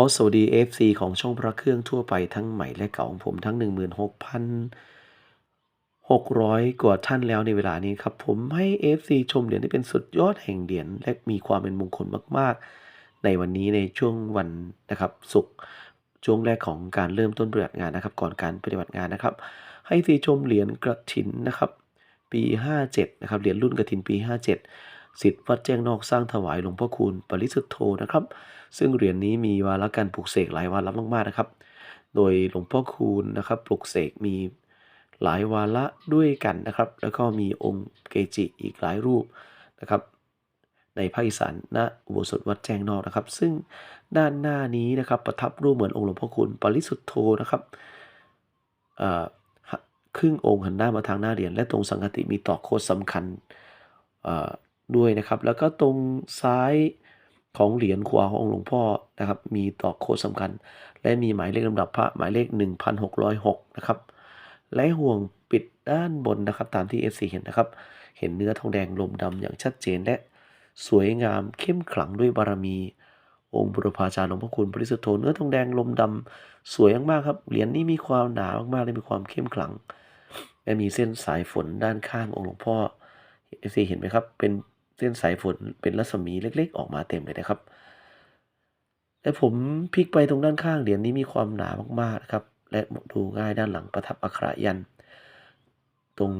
อสวัสดี FC ของช่องพระเครื่องทั่วไปทั้งใหม่และเก่าของผมทั้ง 16,600 กว่าท่านแล้วในเวลานี้ครับ ผมให้ FC ชมเหรียญที่เป็นสุดยอดแห่งเหรียญและมีความเป็นมงคลมาก ๆ ในวันนี้ในช่วงวันนะครับศุกร์ช่วงแรกของการเริ่มต้นปฏิบัติงานนะครับ ก่อนการปฏิบัติงานนะครับ ให้ FC ชมเหรียญกระถินนะครับ ปี 57 นะครับเหรียญรุ่นกระถินปี 57 สิทธิ์วัดแจ้งนอกสร้างถวายหลวงพ่อคูณปริสุทธโธนะครับ ซึ่งเหรียญนี้มีวาระการปลุกเสกหลายวาระมากๆนะครับ โดยหลวงพ่อคูณนะครับปลุกเสกมีหลายวาระด้วยกันนะครับ แล้วก็มีองค์เกจิอีกหลายรูปนะครับ ในภาคอีสานณอุโบสถวัดแจ้งนอกนะครับ ซึ่งด้านหน้านี้นะครับประทับรูปเหมือนองค์หลวงพ่อคูณปริสุทธโธนะครับครึ่งองค์หันหน้ามาทางหน้าเหรียญและตรงสังฆติมีต่อโคดสำคัญ ด้วยนะครับ แล้วก็ตรงซ้ายของเหรียญขวาของหลวงพ่อนะครับ มีต่อโคดสำคัญ และมีหมายเลขลำดับพระหมายเลข 1606 นะครับ และห่วงปิดด้านบนนะครับ ตามที่ FC เห็นนะครับ เห็นเนื้อทองแดงลมดำอย่างชัดเจนและสวยงามเข้มขลังด้วยบารมี องค์บุรพาจารย์หลวงพ่อคุณ ปริสุทธโธเนื้อทองแดงลมดำสวยมากๆครับเหรียญนี้มีความหนามากๆและมีความเข้มขลังและมีเส้นสายฝนด้านข้างองค์หลวงพ่อ FC เห็นไหมครับ เป็น เส้นสายฝนเป็นรัศมีเล็กๆ ออกมาเต็มเลยนะครับและผมพลิกไปตรงด้านข้างเหรียญนี้มีความหนามากๆนะครับ และดูง่ายด้านหลังประทับอักขระยัน ตรง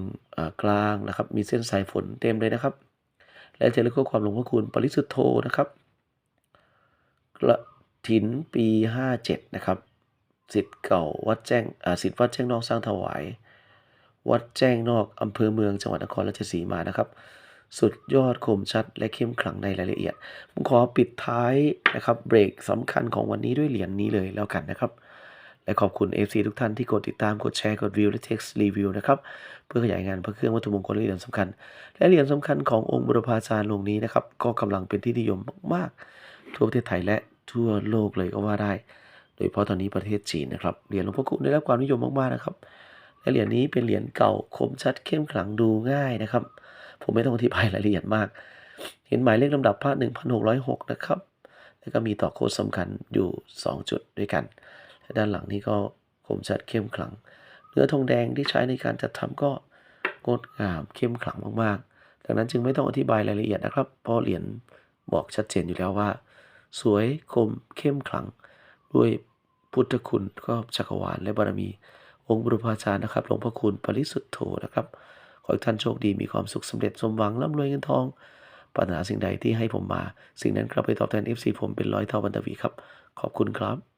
กลางนะครับ มีเส้นสายฝนเต็มเลยนะครับ และจะเรียกข้อความหลวงพ่อคูณปริสุทธโธนะครับกระถินปี 57 นะครับสิทธิ์เก่าวัดแจ้งอ่าสิทธิ์วัดแจ้งนอกสร้างถวาย วัดแจ้งนอกอำเภอเมืองจังหวัดนครราชสีมานะครับ สุดยอดคมชัดและเข้มขลังในรายละเอียด ผมขอปิดท้ายนะครับเบรกสำคัญของวันนี้ด้วยเหรียญนี้เลยแล้วกันนะครับ และขอบคุณ FC ทุกท่านที่กดติดตามกดแชร์กดวิวและ text review นะครับเพื่อขยายงานพระเครื่องวัตถุมงคลและเหรียญสำคัญ และเหรียญสำคัญขององค์บุรพาจารย์ลงนี้นะครับก็กำลังเป็นที่นิยมมากๆ ทั่วประเทศไทยและทั่วโลกเลยก็ว่าได้ โดยเฉพาะตอนนี้ประเทศจีนนะครับเหรียญหลวงพ่อคูณได้รับความนิยมมากๆนะครับและเหรียญนี้เป็นเหรียญเก่าคมชัดเข้มขลังดูง่ายนะครับ ผมไม่ต้องอธิบายรายละเอียดมาก เห็นหมายเลขลำดับพระ1606 นะครับ แล้วก็มีต่อโค้ดสำคัญอยู่ 2 จุดด้วยกัน และด้านหลังนี้ก็คมชัดเข้มขลัง เนื้อทองแดงที่ใช้ในการจัดทำก็งดงามเข้มขลังมากๆ ดังนั้นจึงไม่ต้องอธิบายรายละเอียดนะครับเพราะเหรียญบอกชัดเจนอยู่แล้วว่า สวยคมเข้มขลัง ด้วยพุทธคุณก็จักรวาลและบารมี องค์บุรพาจารย์นะครับหลวงพ่อคุณปริสุทธโธนะครับ ขอให้ท่านโชคดีมีความสุขสำเร็จสมหวังร่ำรวยเงินทองปรารถนาสิ่งใดที่ให้ผมมา สิ่งนั้นกลับไปตอบแทน FC ผมเป็นร้อยเท่าบันทวีครับ ขอบคุณครับ